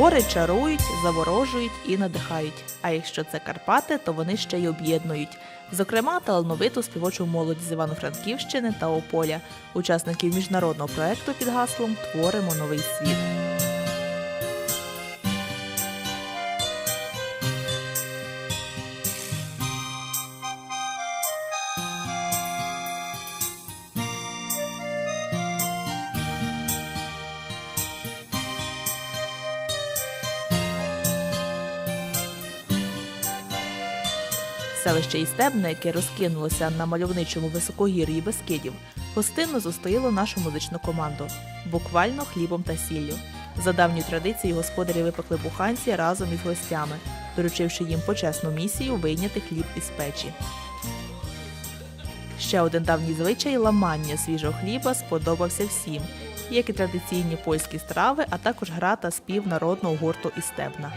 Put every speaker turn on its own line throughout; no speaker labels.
Гори чарують, заворожують і надихають. А якщо це Карпати, то вони ще й об'єднують. Зокрема, талановиту співочу молодь з Івано-Франківщини та Ополя, учасників міжнародного проекту під гаслом Творимо новий світ. Селище Істебне, яке розкинулося на мальовничому високогір'ї Бескидів, гостинно зустріло нашу музичну команду, буквально хлібом та сіллю. За давню традицію господарі випекли буханці разом із гостями, доручивши їм почесну місію вийняти хліб із печі. Ще один давній звичай ламання свіжого хліба сподобався всім, як і традиційні польські страви, а також гра та спів народного гурту Істебна.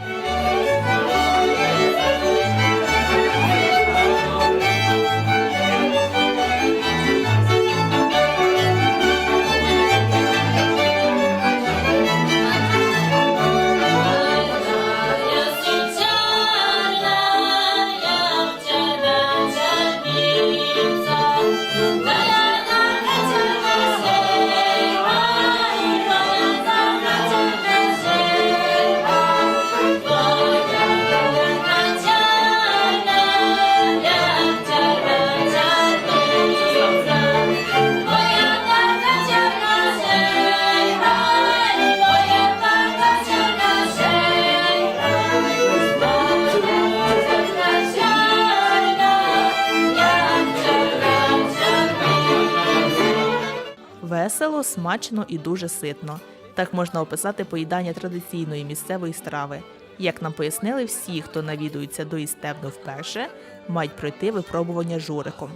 Весело, смачно і дуже ситно. Так можна описати поїдання традиційної місцевої страви. Як нам пояснили, всі, хто навідується до істевну вперше, мають пройти випробування журиком.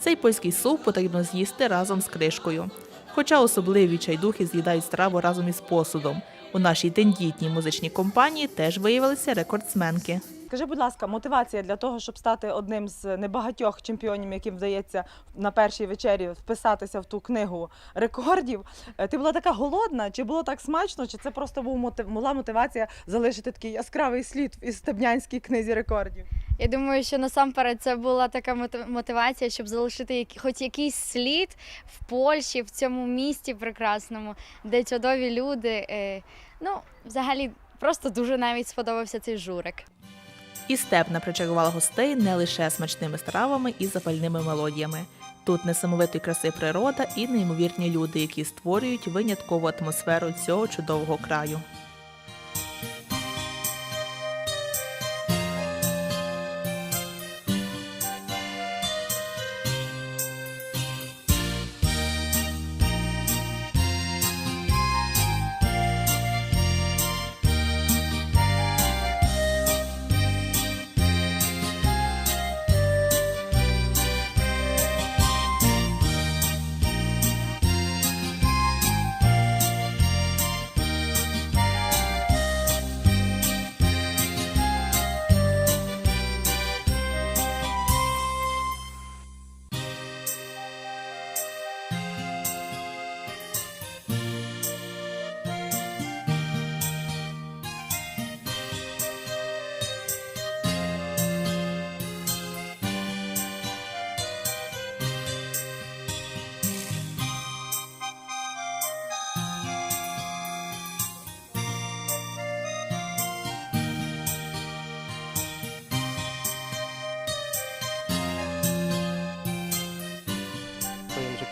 Цей польський суп потрібно з'їсти разом з кришкою. Хоча особливі чайдухи з'їдають страву разом із посудом. У нашій тендітній музичній компанії теж виявилися рекордсменки.
Скажи, будь ласка, мотивація для того, щоб стати одним з небагатьох чемпіонів, яким вдається на першій вечері вписатися в ту книгу рекордів. Е, Ти була така голодна, чи було так смачно, чи це просто була мотивація залишити такий яскравий слід в Стебнянській книзі рекордів?
Я думаю, що насамперед це була така мотивація, щоб залишити хоч якийсь слід в Польщі, в цьому місті прекрасному, де чудові люди. Е, Ну, взагалі, просто дуже навіть сподобався цей журик.
І степна причарувала гостей не лише смачними стравами і запальними мелодіями. Тут несамовитої краси природа і неймовірні люди, які створюють виняткову атмосферу цього чудового краю.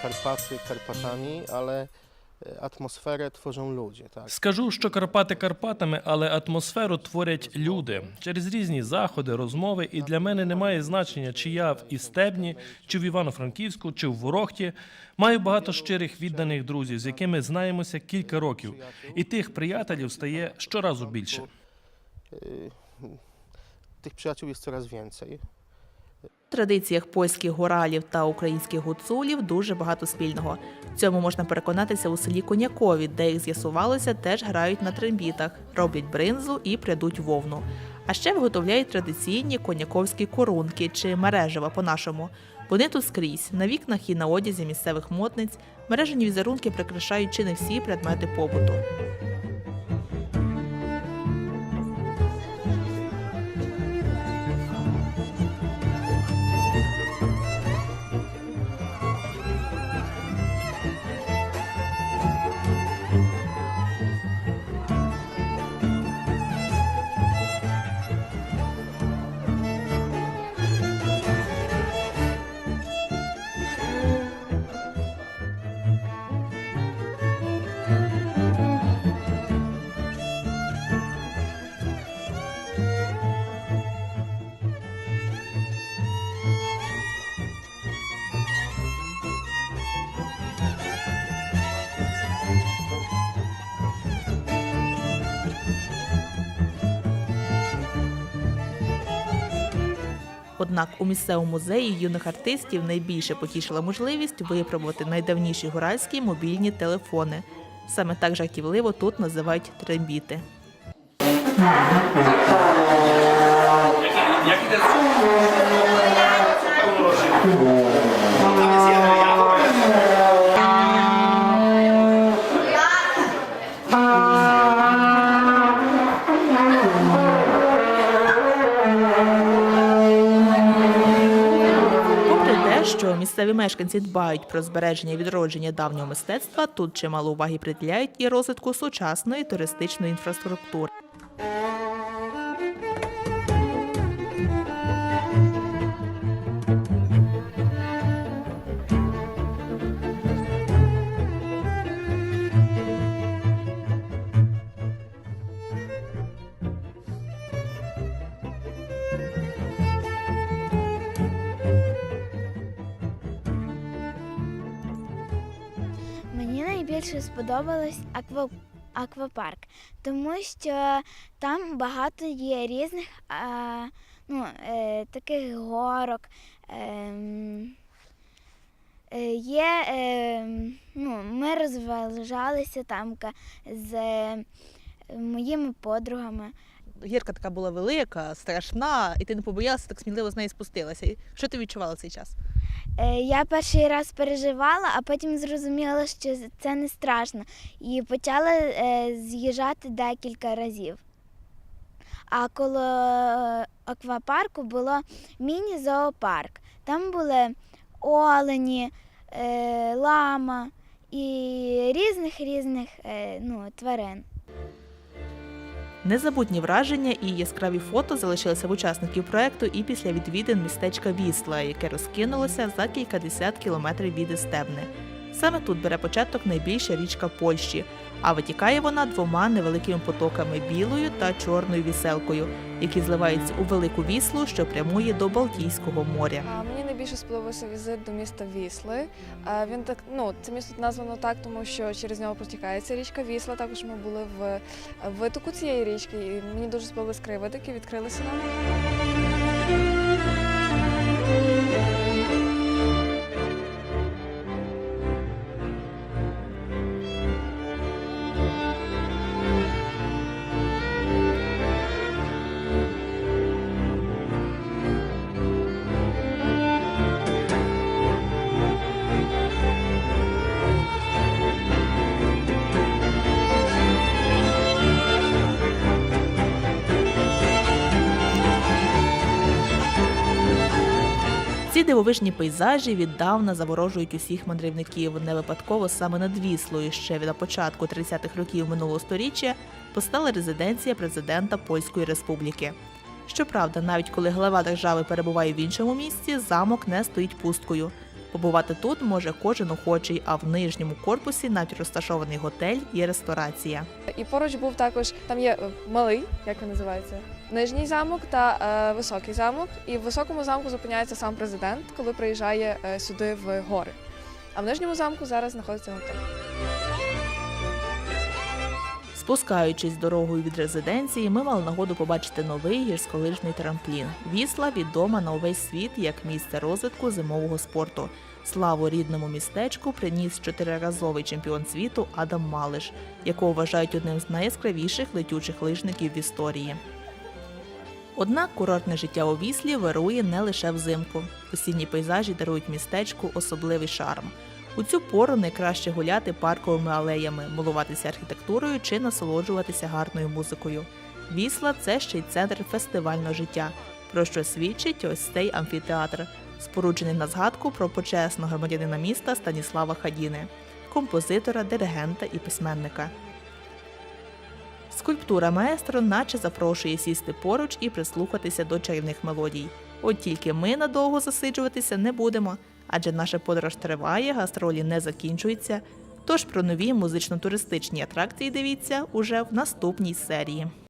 Karpaty Karpatami, ale e, atmosferę tworzą ludzie, tak.
Скажу, що Карпати Карпатами, але атмосферу творять люди через різні заходи, розмови. І для мене немає значення, чи я в Істебні, чи в Івано-Франківську, чи в Ворохті. Маю багато щирих відданих друзів, з якими знаємося кілька років, і тих приятелів стає щоразу більше.
Y, Tych przyjaciół jest coraz więcej.
В традиціях польських горалів та українських гуцулів дуже багато спільного. Цьому можна переконатися у селі Конякові, де їх з'ясувалося, теж грають на трембітах, роблять бринзу і прядуть вовну. А ще виготовляють традиційні коняковські корунки чи мережева по-нашому. Вони тут скрізь на вікнах і на одязі місцевих модниць. Мережені візерунки прикрашають чи не всі предмети побуту. Однак у місцевому музеї юних артистів найбільше потішила можливість випробувати найдавніші гуральські мобільні телефони. Саме так жартівливо тут називають трембіти. Попри те, що місцеві мешканці дбають про збереження і відродження давнього мистецтва, тут чимало уваги приділяють і розвитку сучасної туристичної інфраструктури.
Найбільше сподобалось аква... аквапарк, тому що там багато є різних а, ну, е, таких горок. ем, е, є, е, ну, ми розважалися там з е, моїми подругами.
Гірка така була велика, страшна, і ти не побоялася, так сміливо з неї спустилася. Що ти відчувала цей час?
Е, Я перший раз переживала, а потім зрозуміла, що це не страшно. І почала е, з'їжджати декілька разів. А коло аквапарку було міні-зоопарк. Там були олені, е, лама і різних різних е, ну, тварин.
Незабутні враження і яскраві фото залишилися в учасників проекту і після відвідин містечка Вісла, яке розкинулося за кількадесят кілометрів від Істебни. Саме тут бере початок найбільша річка Польщі, а витікає вона двома невеликими потоками білою та чорною віселкою, які зливаються у велику віслу, що прямує до Балтійського моря.
Мені найбільше сподобався візит до міста Вісли. Він так, ну це місто названо так, тому що через нього протікається річка Вісла. Також ми були в витоку цієї річки, і мені дуже сподобались краєвиди, які відкрилися нам.
Ці дивовижні пейзажі віддавна заворожують усіх мандрівників. Не випадково саме над Віслою ще на початку 30-х років минулого століття постала резиденція президента Польської Республіки. Щоправда, навіть коли глава держави перебуває в іншому місці, замок не стоїть пусткою. Побувати тут може кожен охочий, а в нижньому корпусі навіть розташований готель і ресторація.
І поруч був також там є е, малий, як він називається, нижній замок та е, високий замок. І в високому замку зупиняється сам президент, коли приїжджає е, сюди в гори. А в нижньому замку зараз знаходиться готель.
Спускаючись дорогою від резиденції, ми мали нагоду побачити новий гірськолижний трамплін. Вісла відома на увесь світ як місце розвитку зимового спорту. Славу рідному містечку приніс чотириразовий чемпіон світу Адам Малиш, якого вважають одним з найяскравіших летючих лижників в історії. Однак курортне життя у Віслі вирує не лише взимку. Осінні пейзажі дарують містечку особливий шарм. У цю пору найкраще гуляти парковими алеями, милуватися архітектурою чи насолоджуватися гарною музикою. Вісла це ще й центр фестивального життя, про що свідчить ось цей амфітеатр, споруджений на згадку про почесного громадянина міста Станіслава Хадіни, композитора, диригента і письменника. Скульптура маестро наче запрошує сісти поруч і прислухатися до чарівних мелодій. От тільки ми надовго засиджуватися не будемо, адже наша подорож триває, гастролі не закінчуються. Тож про нові музично-туристичні атракції дивіться уже в наступній серії.